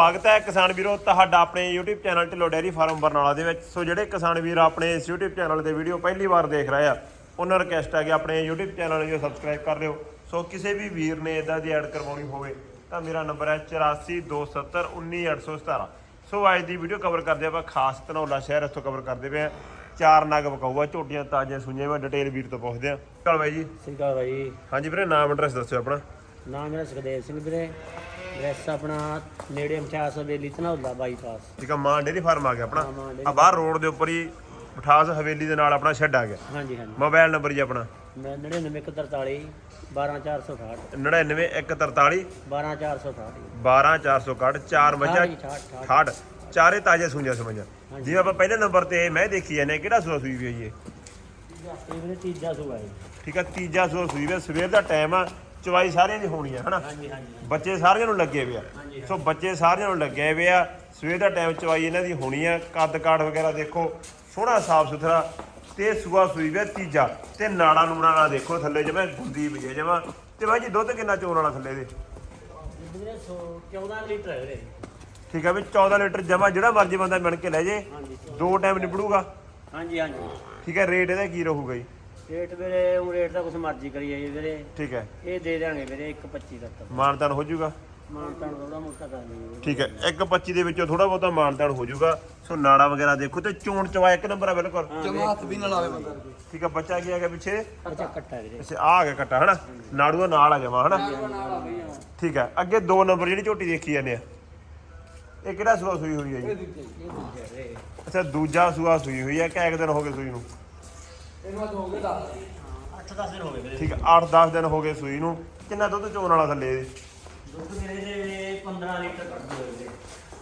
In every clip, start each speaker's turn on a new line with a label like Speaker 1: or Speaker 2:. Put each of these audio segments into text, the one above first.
Speaker 1: ਸਵਾਗਤ ਹੈ ਕਿਸਾਨ ਵੀਰੋ ਤੁਹਾਡਾ ਆਪਣੇ YouTube channel Dhillon dairy farm Barnala ਦੇ ਵਿੱਚ। ਸੋ ਜਿਹੜੇ ਕਿਸਾਨ ਵੀਰ ਆਪਣੇ ਇਸ YouTube ਚੈਨਲ ਤੇ ਵੀਡੀਓ ਪਹਿਲੀ ਵਾਰ ਦੇਖ ਰਹੇ ਆ ਉਹਨਾਂ ਰਿਕਵੈਸਟ ਹੈ ਕਿ ਆਪਣੇ YouTube ਚੈਨਲ ਨੂੰ ਸਬਸਕ੍ਰਾਈਬ ਕਰ ਲਿਓ। ਸੋ ਕਿਸੇ ਵੀ ਵੀਰ ਨੇ ਇਦਾਂ ਦੀ ਐਡ ਕਰਵਾਉਣੀ ਹੋਵੇ ਤਾਂ ਮੇਰਾ ਨੰਬਰ ਹੈ 8427191817 ਸੋ ਅੱਜ ਦੀ ਵੀਡੀਓ ਕਵਰ ਕਰਦੇ ਆਪਾਂ ਖਾਸ ਧਨੌਲਾ ਸ਼ਹਿਰ ਇੱਥੋਂ ਕਵਰ ਕਰਦੇ ਪਏ ਆ। ਚਾਰ ਨਗ ਬਕਾਊਆ ਝੋਟੀਆਂ ਤਾਜ਼ੀਆਂ ਸੁਈਆਂ ਮੈਂ ਡਿਟੇਲ ਵੀਰ ਤੋਂ ਪੁੱਛਦੇ ਆ। ਚਲ ਬਾਈ ਜੀ?
Speaker 2: ਅਕਾਲ ਭਾਈ
Speaker 1: ਹਾਂਜੀ ਵੀਰੇ ਨਾਮ ਐਡਰੈਸ ਦੱਸਿਓ ਆਪਣਾ।
Speaker 2: ਨਾਮ ਮੇਰਾ ਸੁਖਦੇਵ ਸਿੰਘ ਵੀਰੇ। ਐਡਰੈਸ ਆਪਣਾ ਨੇੜੇ ਅਮਚਾਸ ਹਵੇਲੀ ਧਨੌਲਾ ਬਾਈਪਾਸ
Speaker 1: ਠੀਕ ਆ ਮਾਂ ਡੇਰੀ ਫਾਰਮ ਆ ਗਿਆ ਆਪਣਾ।
Speaker 2: ਹਾਂ, ਮਾਂ ਡੇਅਰੀ
Speaker 1: ਆ ਬਾਹਰ ਰੋਡ ਦੇ ਉੱਪਰ ਹੀ ਬਠਾਸ ਹਵੇਲੀ ਦੇ ਨਾਲ ਆਪਣਾ ਸ਼ੈੱਡ ਆ ਗਿਆ।
Speaker 2: ਹਾਂਜੀ ਹਾਂਜੀ।
Speaker 1: ਮੋਬਾਈਲ ਨੰਬਰ ਜੀ ਆਪਣਾ।
Speaker 2: ਮੈਂ 99143 12468
Speaker 1: 99143
Speaker 2: 12468
Speaker 1: 12461 ਚਾਰ ਮੱਝਾਂ
Speaker 2: 68
Speaker 1: 68 ਚਾਰੇ ਤਾਜ਼ੇ ਸੁਈਆਂ ਸਮਝਾਂ ਜਿਵੇਂ ਆਪਾਂ ਪਹਿਲੇ ਨੰਬਰ ਤੇ ਮੈਂ ਦੇਖੀ ਜਾਂਦੇ ਕਿਹੜਾ ਸੂਆ ਸੂਈ ਵੀ ਹੈ ਜੀ ਇਹ?
Speaker 2: ਇਹ ਵੀਰੇ ਤੀਜਾ ਸੂਆ ਹੈ।
Speaker 1: ਠੀਕ ਆ ਤੀਜਾ ਸੂਆ ਸੂਈ ਵੀ ਹੈ। ਸਵੇਰ ਦਾ ਟਾਈਮ ਆ ਚਵਾਈ ਸਾਰਿਆਂ ਦੀ ਹੋਣੀ ਆ ਹਨਾ?
Speaker 2: ਹਾਂਜੀ ਹਾਂਜੀ
Speaker 1: ਬੱਚੇ ਸਾਰਿਆਂ ਨੂੰ ਲੱਗੇ ਹੋਏ ਆ।
Speaker 2: ਹਾਂਜੀ।
Speaker 1: ਸੋ ਬੱਚੇ ਸਾਰਿਆਂ ਨੂੰ ਲੱਗੇ ਆ। ਸਵੇਰ ਦਾ ਟਾਈਮ ਚਵਾਈ ਇਹਨਾਂ ਦੀ ਹੋਣੀ ਆ। ਕੱਦ ਕਾਠ ਵਗੈਰਾ ਦੇਖੋ ਸੋਹਣਾ ਸਾਫ਼ ਸੁਥਰਾ ਤੇ ਸੂਆ ਸੂਈ ਵੀ ਤੀਜਾ ਤੇ ਨਾੜਾ ਨੂੜਾ ਨਾ ਦੇਖੋ ਥੱਲੇ ਜਿਵੇਂ ਗੁੰਦੀ ਵਜੇ ਜਮਾ। ਤੇ ਬਾਈ ਜੀ ਦੁੱਧ ਕਿੰਨਾ ਚੋਣ ਵਾਲਾ ਥੱਲੇ ਦੇ?
Speaker 2: ਵੀਰੇ 14 ਲੀਟਰ ਹੈ ਵੀਰੇ।
Speaker 1: ਠੀਕ ਆ ਵੀ 14 ਲੀਟਰ ਜਮਾ ਜਿਹੜਾ ਮਰਜ਼ੀ ਬੰਦਾ ਮਿਣ ਕੇ ਲੈ ਜੇ। ਦੋ ਟਾਈਮ ਨਿਬੜੂਗਾ।
Speaker 2: ਹਾਂਜੀ ਹਾਂਜੀ।
Speaker 1: ਠੀਕ ਹੈ ਰੇਟ ਇਹਦਾ ਕੀ ਰਹੂਗਾ ਜੀ?
Speaker 2: ਰੇਟ ਵੀਰੇ ਉਹ ਰੇਟ ਦਾ ਕੁਝ ਮਰਜ਼ੀ ਕਰੀ ਜਾਈਏ ਵੀਰੇ।
Speaker 1: ਠੀਕ ਹੈ।
Speaker 2: ਇਹ ਦੇ ਦੇਣਗੇ ਵੀਰੇ 125 ਤੱਕ।
Speaker 1: ਮਾਨਤਾਨ ਹੋ ਜਾਊਗਾ?
Speaker 2: ਮਾਨਤਾਨ ਥੋੜਾ ਮੋਟਾ ਕਰ ਲਈਏ
Speaker 1: ਠੀਕ ਹੈ 1.25 ਦੇ ਵਿੱਚੋਂ ਥੋੜਾ ਬਹੁਤਾ ਮਾਨਤਾਨ ਹੋ ਜਾਊਗਾ। ਸੋ ਨਾੜਾ ਵਗੈਰਾ ਦੇਖੋ ਤੇ ਚੋਣ ਚਵਾ ਇੱਕ ਨੰਬਰ ਆ ਬਿਲਕੁਲ।
Speaker 3: ਜਮਾ ਹੱਥ ਵੀ ਨਾ ਲਾਵੇ ਬੰਦਾ।
Speaker 1: ਠੀਕ ਹੈ ਬੱਚਾ ਕੀ ਹੈਗਾ ਪਿੱਛੇ?
Speaker 2: ਅੱਛਾ ਕੱਟਾ ਵੀਰੇ।
Speaker 1: ਅੱਛਾ ਆ ਗਿਆ ਕੱਟਾ ਹਨਾ? ਨਾੜੂ ਦਾ ਨਾਲ ਆ ਜਾਵਾ ਹਨਾ?
Speaker 3: ਨਾਲ ਆ ਬਈ ਹਾਂ।
Speaker 1: ਠੀਕ ਹੈ ਅੱਗੇ ਦੋ ਨੰਬਰ ਜਿਹੜੀ ਝੋਟੀ ਦੇਖੀ ਜਾਂਦੇ ਆ। ਇਹ ਕਿਹੜਾ ਸੂਆ ਸੂਈ ਹੋਈ ਹੈ ਜੀ? ਅੱਛਾ ਦੂਜਾ ਸੂਆ ਸੂਈ ਹੋਈ ਹੈ ਕਿੰਨੇ ਦਿਨ ਹੋ ਗਏ ਸੂਈ ਨੂੰ?
Speaker 3: ਇਹਨੂੰ ਅੱਜ ਹੋ ਗਏ ਦਾ
Speaker 2: 8-10 ਦਿਨ ਹੋ ਗਏ ਵੀਰੇ।
Speaker 1: ਠੀਕ ਹੈ 8-10 ਦਿਨ ਹੋ ਗਏ ਸੂਈ ਨੂੰ। ਕਿੰਨਾ ਦੁੱਧ ਚੋਣ ਵਾਲਾ ਥੱਲੇ? ਇਹਦੇ?
Speaker 2: ਦੁੱਧ ਵੀਰੇ ਦੇ 15 ਲੀਟਰ ਕੱਢ ਵੀਰੇ।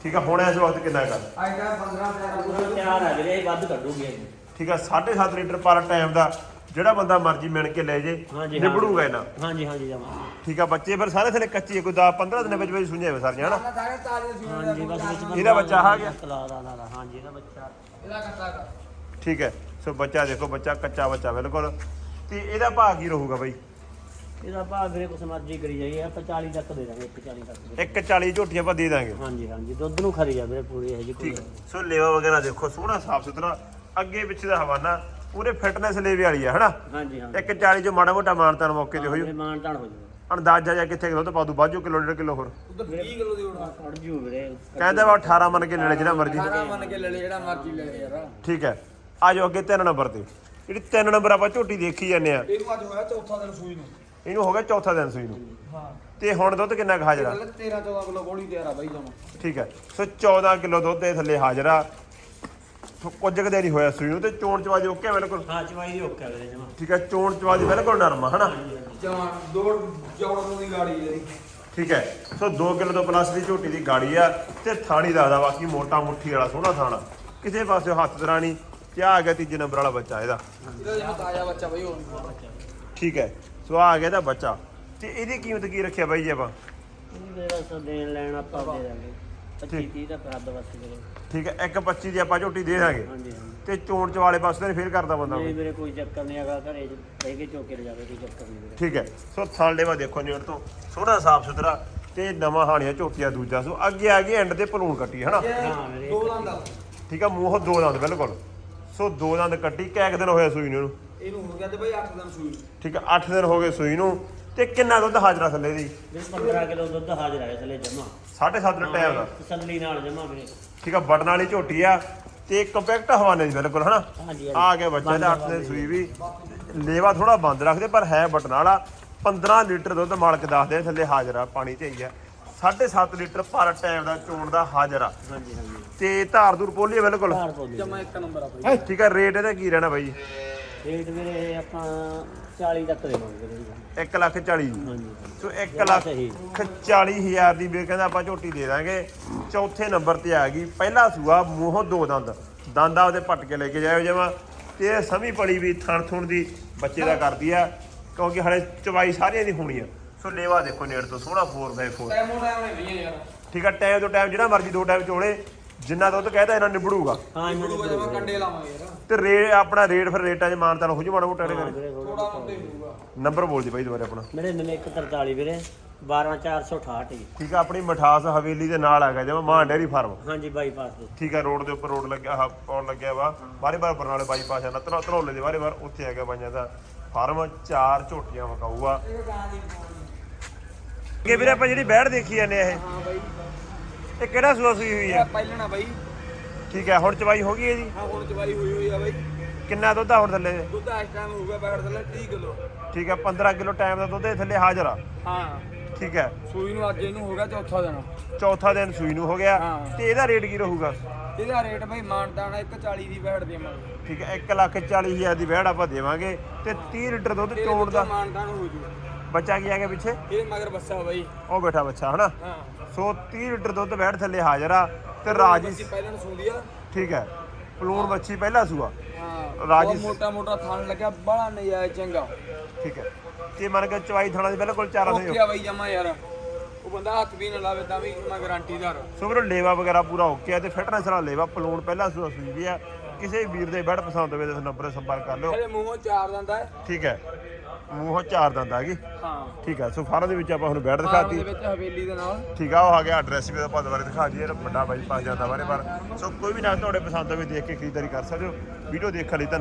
Speaker 1: ਠੀਕ ਹੈ ਹੁਣ ਇਸ ਵਕਤ ਕਿੰਨਾ ਹੈਗਾ?
Speaker 3: ਅੱਜ ਦਾ 15 ਪਿਆਰਾ
Speaker 2: ਪੂਰਾ ਤਿਆਰ ਹੈ ਵੀਰੇ ਵੱਧ ਕੱਢੂਗੀ ਇਹ।
Speaker 1: ਠੀਕ ਹੈ 7.5 ਲੀਟਰ ਪਰ ਟਾਈਮ ਦਾ ਜਿਹੜਾ ਬੰਦਾ ਮਰਜ਼ੀ ਮਿਣ ਕੇ ਲੈ ਜੇ
Speaker 2: ਹਾਂਜੀ, ਹਾਂ।
Speaker 1: ਨਿਬੜੂਗਾ ਇਹਨਾਂ।
Speaker 2: ਹਾਂਜੀ ਹਾਂਜੀ ਜਮਾ।
Speaker 1: ਠੀਕ ਆ ਬੱਚੇ ਫਿਰ ਸਾਰੇ ਥਲੇ ਕੱਚੇ ਕੋਈ 10 15 ਦਿਨਾਂ ਵਿੱਚ ਵਿੱਚ ਸਾਰੀਆਂ ਹਨਾ?
Speaker 3: ਨਾ ਸਾਰੇ ਸੀ
Speaker 2: ਹਾਂਜੀ ਬਸ ਵਿੱਚ
Speaker 1: ਇਹਦਾ ਬੱਚਾ ਆ ਗਿਆ?
Speaker 2: ਕਲਾ ਦਾ ਦਾ ਦਾ, ਹਾਂਜੀ ਇਹਦਾ ਬੱਚਾ।
Speaker 3: ਇਹਦਾ ਕੱਟਾ ਕਰ।
Speaker 1: ਠੀਕ ਹੈ। ਸੋ ਬੱਚਾ ਦੇਖੋ ਬੱਚਾ ਕੱਚਾ ਬੱਚਾ ਬਿਲਕੁਲ। ਤੇ ਇਹਦਾ ਭਾਅ ਕੀ ਰਹੂਗਾ ਬਾਈ?
Speaker 2: ਇਹਦਾ ਭਾਅ ਵੀਰੇ ਕੁਛ ਮਰਜ਼ੀ ਕਰੀ ਜਾਈਏ ਆਪਾਂ 40 ਤੱਕ ਦੇ ਦਾਂਗੇ 140 ਤੱਕ ਦੇ।
Speaker 1: 140 ਝੋਟੀਆਂ ਆਪਾਂ ਦੇ ਦਾਂਗੇ।
Speaker 2: ਹਾਂਜੀ ਹਾਂਜੀ ਦੁੱਧ ਨੂੰ ਖਰੀ ਜਾ ਵੀਰੇ ਪੂਰੀ ਹੈ ਜੀ ਕੋਈ
Speaker 1: ਠੀਕ ਸੋ ਲੇਵਾ ਵਗੈਰਾ ਦੇਖੋ ਸੋਹਣਾ ਸਾਫ਼ ਸੁਥਰਾ ਅੱਗੇ ਪਿੱਛੇ ਦਾ ਹਵਾਨਾ ਪੂਰੇ ਫਿਟਨੈਸ ਲੇਵੇ ਵਾਲੀ ਆ ਹਨਾ?
Speaker 2: ਹਾਂਜੀ ਹਾਂਜੀ।
Speaker 1: 140 ਚ ਮਾੜਾ ਮੋਟਾ ਮਾਨਤਾਨ ਮੌਕੇ ਤੇ ਹੋ ਜੂ
Speaker 2: ਵੀਰੇ ਮਾਨ ਤਾਣ ਹੋ ਜਾਊਗਾ।
Speaker 1: ਅੰਦਾਜ਼ਾ ਜਾਂ ਕਿੱਥੇ ਦੁੱਧ ਪਾ ਦੂ ਬਾਜੂ ਕਿਲੋ ਡੇਢ ਕਿਲੋ ਹੋਰ।
Speaker 3: ਉਧਰ 20 ਕਿਲੋ ਦੀ ਹੋਣਾ
Speaker 2: ਕੱਢ ਜੂ ਵੀਰੇ।
Speaker 1: ਕਹਿੰਦਾ ਵਾ 18 ਮੰਨ ਕੇ ਲੈ ਲੈ ਜਿਹੜਾ ਮਰਜ਼ੀ।
Speaker 3: ਸਾਰਾ ਮੰਨ ਕੇ ਲੈ ਲੈ ਜਿਹੜਾ ਮਰਜ਼ੀ ਲੈ ਲੈ ਯਾਰ।
Speaker 1: ਠੀਕ ਹੈ। ਆ ਜਾਓ ਅੱਗੇ ਤਿੰਨ ਨੰਬਰ ਤੇ। ਜਿਹੜੀ ਤਿੰਨ ਨੰਬਰ ਆਪਾਂ ਝੋਟੀ ਦੇਖੀ ਜਾਂਦੇ ਆ।
Speaker 3: ਇਹਨੂੰ ਅੱਜ ਹੋਇਆ ਚੌਥਾ ਦਿਨ ਸੂਈ ਨੂੰ।
Speaker 1: ਇਹਨੂੰ ਹੋ ਗਿਆ ਚੌਥਾ ਦਿਨ ਸੂਈ ਨੂੰ।
Speaker 3: ਹਾਂ।
Speaker 1: ਤੇ ਹੁਣ ਦੁੱਧ ਕਿੰਨਾ ਕੁ ਹਾਜ਼ਰ ਆ?
Speaker 3: ਗੱਲ 13 14 ਕਿਲੋ ਗੋਲੀ ਤਿਆਰ ਆ ਬਾਈ ਜਮਾ
Speaker 1: ਠੀਕ ਹੈ। ਸੋ 14 ਕਿਲੋ ਦੁੱਧ ਦੇ ਥੱਲੇ ਹਾਜ਼ਰ ਆ। ਸੋ ਕੁਝ ਕੁ ਦੇਰ ਹੀ ਹੋਇਆ ਸੂਈ ਨੂੰ ਤੇ ਚੋਣ ਚਵਾਜ ਓਕੇ ਆ ਬਿਲਕੁਲ?
Speaker 2: ਹਾਂ ਚਵਾਈ ਦੀ ਓਕੇ ਵੀਰੇ ਜਮਾ।
Speaker 1: ਠੀਕ ਹੈ ਚੋਣ ਚਵਾਜ ਬਿਲਕੁਲ ਨਰਮ ਆ ਹਨਾ?
Speaker 3: ਜਮਾ ਦੋ ਜੋੜਨ ਦੀ ਗਾੜੀ ਇਹਦੀ।
Speaker 1: ਠੀਕ ਹੈ। ਸੋ 2 ਕਿਲੋ ਤੋਂ ਪਲੱਸ ਦੀ ਝੋਟੀ ਦੀ ਗਾੜੀ ਆ ਤੇ ਥਾਣੀ ਦੱਸਦਾ ਬਾਕੀ ਮੋਟਾ ਮੁੱਠੀ ਵਾਲਾ ਸੋਹਣਾ ਥਾਣਾ ਕਿਸੇ ਪਾਸੇ ਹੱਥ ਦਰਾਣੀ ਤੇ ਆ ਗਿਆ ਤੀਜੇ ਨੰਬਰ ਵਾਲਾ ਬੱਚਾ ਇਹਦਾ?
Speaker 3: ਇਹਦਾ ਜਿਵੇਂ ਤਾਜ਼ਾ ਬੱਚਾ ਬਈ ਹੋਰ
Speaker 1: ਠੀਕ ਹੈ ਸੋ ਆ ਗਿਆ ਇਹਦਾ ਬੱਚਾ। ਤੇ ਇਹਦੀ ਕੀਮਤ ਕੀ ਰੱਖਿਆ ਬਾਈ ਜੀ ਆਪਾਂ?
Speaker 2: ਇਹ ਵੀਰੇ ਬਸ ਦੇਣ ਲੈਣ ਆਪਾਂ ਦੇ ਦਾਂਗੇ 25 30 ਦਾ ਰੱਦ ਬਸ ਵੀਰੇ
Speaker 1: ਠੀਕ ਹੈ 1.25 ਦੀ ਆਪਾਂ ਝੋਟੀ ਦੇ ਦਾਂਗੇ।
Speaker 2: ਹਾਂਜੀ ਹਾਂਜੀ।
Speaker 1: ਤੇ ਚੋਣ ਚਵਾਲੇ ਪਾਸੇ ਤੇ ਫੇਰ ਕਰਦਾ ਬੰਦਾ
Speaker 2: ਨਹੀਂ। ਵੀਰੇ ਕੋਈ ਚੱਕਰ ਨਹੀਂ ਹੈਗਾ ਘਰੇ ਚ ਰਹਿ ਕੇ ਚੋਕੇ ਲੈ ਜਾਵੇ ਕੋਈ ਚੱਕਰ ਨਹੀਂ
Speaker 1: ਠੀਕ ਹੈ ਸੋ ਥਣ ਲੈਵਾ ਦੇਖੋ ਨੇੜ ਤੋਂ। ਸੋਹਣਾ ਸਾਫ਼ ਸੁਥਰਾ ਤੇ ਨਵਾਂ ਹਾਣੀਆ ਝੋਟੀਆ ਦੂਜਾ। ਸੋ ਅੱਗੇ ਆ ਗਈ ਐਂਡ ਤੇ ਭਲੂਣ ਕੱਟੀ ਹਨਾ?
Speaker 2: ਹਾਂ
Speaker 3: ਦੋ ਦੰਦ।
Speaker 1: ਠੀਕ ਆ ਮੂੰਹ ਦੋ ਦੰਦ ਬਿਲਕੁਲ। ਸੋ ਦੋ ਦੰਦ ਕੱਟੀ ਕੈਕ ਦਿਨ ਹੋਇਆ ਸੂਈ ਨੂੰ ਇਹਨੂੰ?
Speaker 3: ਇਹਨੂੰ ਹੋ ਗਿਆ ਤੇ ਬਈ 8 ਦਿਨ ਸੂਈ ਨੂੰ।
Speaker 1: ਠੀਕ ਆ 8 ਦਿਨ ਹੋ ਗਏ ਸੂਈ ਨੂੰ ਤੇ ਕਿੰਨਾ ਦੁੱਧ ਹਾਜ਼ਰਾ ਥੱਲੇ ਦੀ?
Speaker 2: ਵੀਰੇ 15 ਕਿਲੋ ਦੁੱਧ ਹਾਜ਼ਰ ਹੈ ਥਲੇ ਜਮਾ
Speaker 1: 7.5 ਲੀਟਰ ਟਾਈਮ ਦਾ।
Speaker 2: ਤਸੱਲੀ ਨਾਲ ਜਮਾ ਵੀਰੇ।
Speaker 1: ਠੀਕ ਆ ਬਟਨ ਵਾਲੀ ਝੋਟੀ ਆ ਤੇ ਕੰਪੈਕਟ ਹਵਾਨੇ ਦੀ ਬਿਲਕੁਲ ਹਨਾ?
Speaker 2: ਹਾਂਜੀ
Speaker 1: ਆ ਗਿਆ ਬੱਚਾ ਦਾ 8 ਦਿਨ ਸੂਈ ਵੀ। ਲੇਵਾ ਥੋੜਾ ਬੰਦ ਰੱਖਦੇ ਪਰ ਹੈ ਬਟਨ ਵਾਲਾ। 15 ਲੀਟਰ ਦੁੱਧ ਮਾਲਕ ਦੱਸਦੇ ਥੱਲੇ ਹਾਜ਼ਰ ਆ ਪਾਣੀ ਤੇ ਹੀ ਆ। 7.5 ਲੀਟਰ ਪਰ ਟਾਈਮ ਦਾ ਚੋਣ ਦਾ ਹਾਜ਼ਰ ਆ।
Speaker 2: ਹਾਂਜੀ ਹਾਂਜੀ।
Speaker 1: ਤੇ ਧਾਰ ਦੂਰ ਪੋਲੀ ਆ ਬਿਲਕੁਲ?
Speaker 2: ਘਰ ਤੋਂ
Speaker 3: ਜਮਾ ਇੱਕ ਨੰਬਰ ਆ ਬਈ।
Speaker 1: ਠੀਕ ਆ ਰੇਟ ਇਹਦਾ ਕੀ ਰਹਿਣਾ ਬਾਈ?
Speaker 2: ਰੇਟ ਵੀਰੇ ਆਪਾਂ 40 ਤੱਕ ਦੇਵਾਂਗੇ ਵੀਰੇ
Speaker 1: 1 ਲੱਖ 40
Speaker 2: ਹਾਂਜੀ।
Speaker 1: ਸੋ 1 ਲੱਖ
Speaker 2: ਸਹੀ।
Speaker 1: 40 ਹਜ਼ਾਰ ਦੀ ਵੀਰ ਕਹਿੰਦਾ ਆਪਾਂ ਝੋਟੀ ਦੇ ਦਾਂਗੇ। ਚੌਥੇ ਨੰਬਰ ਤੇ ਆ ਗਈ। ਪਹਿਲਾ ਸੂਆ ਮੂੰਹੋਂ ਦੋ ਦੰਦ। ਦੰਦਾਂ ਉਹਦੇ ਪੱਟ ਕੇ ਲੈ ਕੇ ਜਾਇਓ ਜਮਾ। ਤੇ ਇਹ ਸਮੀ ਪੜੀ ਵੀ ਥਣ ਥੁਣ ਦੀ ਬੱਚੇ ਦਾ ਕਰਦੀ ਆ ਕਿਉਂਕਿ ਹਲੇ ਚਵਾਈ ਸਾਰੀਆਂ ਦੀ ਹੋਣੀ ਆ। ਸੋ ਲੇਵਾ ਦੇਖੋ ਨੇੜ ਤੋਂ ਸੋਹਣਾ 4x4
Speaker 3: ਟਾਈਮੋ ਟਾਈਮ ਨੇ ਵੀ ਯਾਰ।
Speaker 1: ਠੀਕ ਆ ਟਾਈਮ ਤੋਂ ਟਾਈਮ ਜਿਹੜਾ ਮਰਜ਼ੀ ਦੋ ਟਾਈਮ ਚੋਲੇ ਜਿੰਨਾ ਦੁੱਧ ਕਹਿਦਾ ਇਹਨਾਂ ਨਿਬੜੂਗਾ।
Speaker 2: ਹਾਂ ਇਹਨਾਂ
Speaker 3: ਜਮਾ ਕੰਡੇ ਲਾਵਾਂਗੇ ਯਾਰ।
Speaker 1: ਤੇ ਰੇ ਆਪਣਾ ਰੇਟ ਫਿਰ ਰੇਟਾਂ 'ਚ ਮਾਨਤਾਨ ਹੋ ਜੂ ਮਾੜਾ ਮੋਟਾ ਇਹਦੇ
Speaker 2: ਥੋੜਾ
Speaker 3: ਮੁੰਡੇ ਹੋਊਗਾ।
Speaker 1: ਨੰਬਰ ਬੋਲ ਦੀ ਬਾਈ ਦੁਬਾਰਾ ਆਪਣਾ।
Speaker 2: 99143 ਵੀਰੇ 12468 ਜੀ
Speaker 1: ਠੀਕ ਆ ਆਪਣੀ ਮਠਾਸ ਹਵੇਲੀ ਦੇ ਨਾਲ ਹੈਗਾ ਜਿਵੇਂ ਮਾਂ ਡੇਰੀ ਫਾਰਮ।
Speaker 2: ਹਾਂਜੀ ਬਾਈਪਾਸ ਦੇ
Speaker 1: ਠੀਕ ਆ ਰੋਡ ਦੇ ਉੱਪਰ ਰੋਡ ਲੱਗਿਆ ਆਹ ਪਾਉਣ ਲੱਗਿਆ ਵਾ। ਬਾਰੇ ਬਾਰ ਬਰਨਾਲੇ ਬਾਈਪਾਸ ਆ ਨਤਰਾ ਧਰੋਲੇ ਦੇ ਬਾਰੇ ਬਾਰ ਉੱਥੇ ਹੈਗਾ ਬਾਈਆਂ ਦਾ। ਫਾਰਮ ਚਾਰ ਝੋਟੀਆਂ ਵਕਾਊ ਆ ਅੱਗੇ ਵੀਰੇ ਆਪਾਂ ਜਿਹੜੀ ਬੈੜ ਦੇਖੀ ਜਾਂਦੇ ਆ ਇਹ।
Speaker 3: ਹਾਂ ਬਾਈ।
Speaker 1: ਇਹ ਕਿਹੜਾ ਸੂਆ ਸੂਈ ਹੋਈ
Speaker 3: ਇਹ
Speaker 1: ਹੈ
Speaker 3: ਪਹਿਲਣਾ ਬਾਈ।
Speaker 1: ਠੀਕ ਹੈ ਹੁਣ ਚਵਾਈ ਹੋ ਗਈ ਹੈ ਜੀ
Speaker 3: ਹਾਂ ਹੁਣ ਚਵਾਈ ਹੋਈ ਹੋਈ ਆ ਬਾਈ।
Speaker 1: ਕਿੰਨਾ ਦੁੱਧ ਆ ਹੁਣ ਥੱਲੇ?
Speaker 3: ਦੁੱਧ ਇਸ ਟਾਈਮ ਹੋ ਗਿਆ ਬੈਠ ਥੱਲੇ 30 ਕਿਲੋ।
Speaker 1: ਠੀਕ ਹੈ 15 ਕਿਲੋ ਟਾਈਮ ਦਾ ਦੁੱਧ ਇਹ ਥੱਲੇ ਹਾਜ਼ਰ ਆ।
Speaker 3: ਹਾਂ।
Speaker 1: ਠੀਕ ਹੈ
Speaker 3: ਸੂਈ ਨੂੰ ਅੱਜ ਇਹਨੂੰ ਹੋ ਗਿਆ ਚੌਥਾ ਦਿਨ।
Speaker 1: ਚੌਥਾ ਦਿਨ ਸੂਈ ਨੂੰ ਹੋ ਗਿਆ।
Speaker 3: ਹਾਂ।
Speaker 1: ਤੇ ਇਹਦਾ ਰੇਟ ਕੀ ਰਹੂਗਾ?
Speaker 3: ਇਹਦਾ ਰੇਟ ਬਾਈ ਮਾਨਦਾਨਾ 140 ਦੀ ਬੈਠ ਦੇਵਾਂਗੇ।
Speaker 1: ਠੀਕ ਹੈ 1 ਲੱਖ 40 ਹਜ਼ਾਰ ਦੀ ਵਹਿੜ ਆਪਾਂ ਦੇਵਾਂਗੇ। ਤੇ 30 ਲੀਟਰ ਦੁੱਧ ਚੋਣ ਦਾ।
Speaker 3: ਮਾਨਦਾਨ ਹੋ ਜੂ।
Speaker 1: ਬੱਚਾ ਕੀ ਹੈਗਾ ਪਿੱਛੇ?
Speaker 3: ਇਹ ਮਗਰ ਬੱਸਾ ਬਾਈ।
Speaker 1: ਉਹ ਬੈਠਾ ਬੱਚਾ ਹਨਾ?
Speaker 3: ਹਾਂ।
Speaker 1: ਸੋ 30 ਲੀਟਰ ਦੁੱਧ ਵਹਿੜ ਥੱਲੇ ਹਾਜ਼ਰ ਆ ਤੇ ਰਾਜੀ
Speaker 3: ਬੱਸੀ ਪਹਿਲਾਂ ਨੂੰ ਸੂੰਦੀ ਆ।
Speaker 1: ਠੀਕ ਹੈ। ਪਲੂਣ ਬੱਚੀ ਪਹਿਲਾ ਸੂਆ।
Speaker 3: ਹਾਂ।
Speaker 1: ਰਾਜੀ-
Speaker 3: ਮੋਟਾ ਮੋਟਾ ਥਣ ਲੱਗਿਆ ਬੜਾ ਨਜ਼ਾਰਾ ਚੰਗਾ।
Speaker 1: ਠੀਕ ਹੈ। ਤੇ ਮੰਨ ਕੇ ਚਵਾਈ ਥਾਣਾ ਦੀ ਬਿਲਕੁਲ ਚਾਰਾਂ
Speaker 3: ਓਕੇ
Speaker 1: ਦੇ
Speaker 3: ਆ ਬਾਈ ਜਮਾ ਯਾਰ। ਉਹ ਬੰਦਾ ਹੱਥ ਵੀ ਨਾ ਲਾਵੇ ਤਾਂ ਵੀ ਮੈਂ ਗਾਰੰਟੀਦਾਰ
Speaker 1: ਸੋ ਵੀਰੋ ਲੇਵਾ ਵਗੈਰਾ ਪੂਰਾ ਓਕੇ ਆ ਤੇ ਫਿਟਨੈਸ ਵਾਲਾ ਲੇਵਾ ਪਲੂਣ ਪਹਿਲਾ ਸੂਆ ਸੂਈ ਵੀ ਆ। ਕਿਸੇ ਵੀਰ ਦੇ ਬੈਡ ਪਸੰਦ ਹੋਵੇ ਤਾਂ ਨੰਬਰ ਸੰਪਰਕ ਕਰ ਲਿਓ।
Speaker 3: ਇਹਦੇ ਮੂੰਹੋਂ ਚਾਰ ਦੰਦਾ ਹੈ
Speaker 1: ਠੀਕ ਹੈ। ਮੂੰਹੋਂ ਚਾਰ ਦੰਦ ਆ ਗਈ
Speaker 3: ਹਾਂ।
Speaker 1: ਠੀਕ ਹੈ ਸੋ ਫਾਰਮ ਦੇ ਵਿੱਚ ਆਪਾਂ ਹੁਣ ਬੈਡ ਦਿਖਾਤੀ
Speaker 3: ਵਿੱਚ ਹਵੇਲੀ ਦੇ ਨਾਲ।
Speaker 1: ਠੀਕ ਆ ਉਹ ਆ ਗਿਆ ਐਡਰੈਸ ਵੀ ਆਪਾਂ ਦੁਬਾਰਾ ਦਿਖਾ ਦਈਏ ਵੱਡਾ ਬਾਈ ਪਾਸ ਜਾਂਦਾ ਬਾਰੇ ਪਰ ਸੋ ਕੋਈ ਵੀ ਨਾ ਤੁਹਾਡੇ ਪਸੰਦ ਹੋਵੇ ਦੇਖ ਕੇ ਖਰੀਦਦਾਰੀ ਕਰ ਸਕਦੇ ਹੋ। ਵੀਡੀਓ ਦੇਖਣ ਲਈ ਧੰਨਵਾਦ।